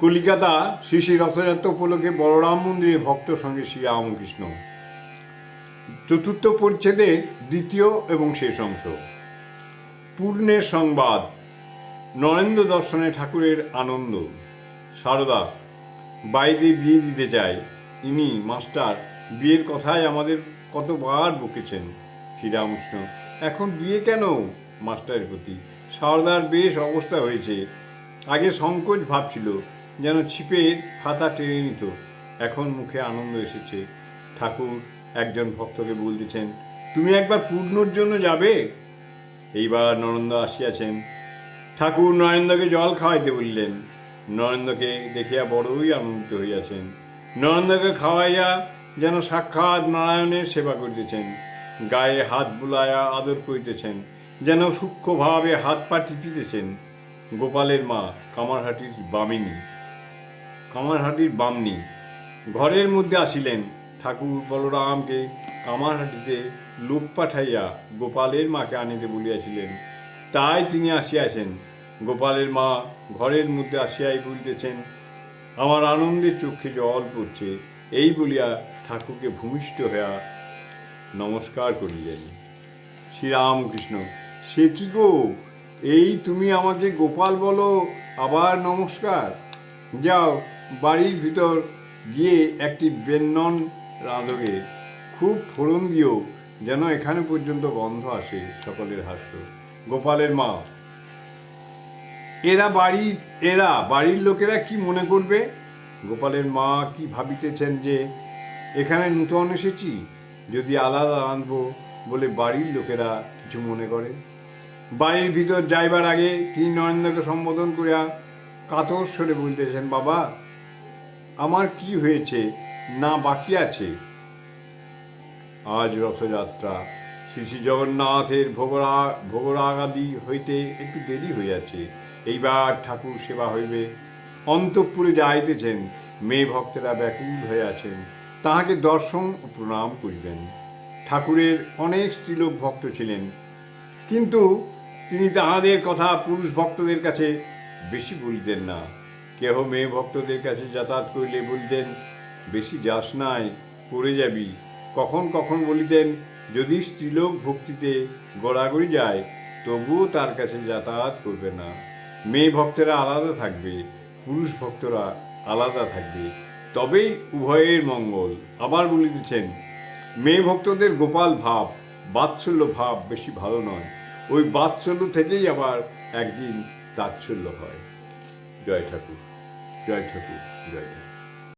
কলিকাতা শ্রী শ্রী রথযাত্রা উপলক্ষে বলরাম মন্দিরে ভক্ত সঙ্গে শ্রী রামকৃষ্ণ। চতুর্থ পরিচ্ছেদের দ্বিতীয় এবং শেষ অংশ। পূর্ণের সংবাদ, নরেন্দ্র দর্শনে ঠাকুরের আনন্দ। সারদা, বাইরে বিয়ে দিতে চায় ইনি মাস্টার, বিয়ের কথায় আমাদের কতবার বকেছেন। শ্রীরামকৃষ্ণ এখন বিয়ে কেন? মাস্টারের প্রতি। সারদার বেশ অবস্থা হয়েছে। আগে সংকোচ ভাবছিল যেন ছিপের ফাতা টেনে নিত। এখন মুখে আনন্দ এসেছে। ঠাকুর একজন ভক্তকে বলতেছেন তুমি একবার পূর্ণর জন্য যাবে? এইবার নরেন্দ্র আসিয়াছেন। ঠাকুর নরেন্দ্রকে জল খাওয়াইতে বললেন। নরেন্দ্রকে দেখিয়া বড়ই আনন্দিত হইয়াছেন। নরেন্দ্রকে খাওয়াইয়া যেন সাক্ষাৎ নারায়ণের সেবা করিতেছেন। গায়ে হাত বুলাইয়া আদর করিতেছেন। যেন সূক্ষ্মভাবে হাত পা টিপিতেছেন। গোপালের মা কামারহাটির বামিনী। কামারহাটির বামনি। ঘরের মধ্যে আসিলেন ঠাকুর বলরামকে। কামারহাটিতে লোক পাঠাইয়া গোপালের মাকে আনিতে বলিয়াছিলেন। তাই তিনি আসিয়াছেন। গোপালের মা ঘরের মধ্যে আসিয়াই বলিতেছেন, আমার আনন্দের চোখে জল পড়ছে। এই বলিয়া ঠাকুরকে ভূমিষ্ঠ হইয়া নমস্কার করিলেন। শ্রীরামকৃষ্ণ, সে কি গো? এই তুমি আমাকে গোপাল বলো, আবার নমস্কার? যাও, বাড়ির ভিতর গিয়ে একটি বেনন রাঁধবে। খুব ফোড়ন দিও যেন এখানে পর্যন্ত গন্ধ আসে সকলের হাস্য। গোপালের মা, এরা বাড়ি এরা বাড়ির লোকেরা কি মনে করবে? গোপালের মা কি ভাবিতেছেন যে, এখানে নূতন এসেছি, যদি আলাদা আনব বলে বাড়ির লোকেরা কিছু মনে করে? বাড়ির ভিতর যাইবার আগে তিনি নরেন্দ্রকে সম্বোধন করিয়া কাতর স্বরে বলতেছেন, বাবা, আমার কি হয়েছে? না বাকি আছে? আজ রথযাত্রা। শ্রী শ্রী জগন্নাথের ভোগরা, ভোগরাগাদি হইতে একটু দেরি হইয়াছে। এইবার ঠাকুর সেবা হইবে। অন্তঃপুরে যাইতেছেন, মেয়ে ভক্তেরা ব্যাকুল হয়ে আছেন তাহাকে দর্শন ও প্রণাম করিবেন। ঠাকুরের অনেক স্ত্রীলোক ভক্ত ছিলেন। কিন্তু তিনি তাহাদের কথা পুরুষ ভক্তদের কাছে বেশি বলিতেন না। কেহ মেয়ে ভক্তদের কাছে যাতায়াত করিলে বলিতেন, বেশি যাস নাই, পড়ে যাবি। কখন কখন বলিতেন, যদি স্ত্রীলোক ভক্তিতে গড়াগড়ি যায়, তবুও তার কাছে যাতায়াত করবে না। মেয়ে ভক্তেরা আলাদা থাকবে, পুরুষ ভক্তরা আলাদা থাকবে। তবেই উভয়ের মঙ্গল। আবার বলিতেছেন, মেয়ে ভক্তদের গোপাল ভাব, বাৎসল্য ভাব বেশি ভালো নয়। ওই বাৎসল্য থেকেই আবার একদিন তাচ্ছল্য হয়। জয় ঠাকুর জয় ঠাকুর জয় ঠাকুর।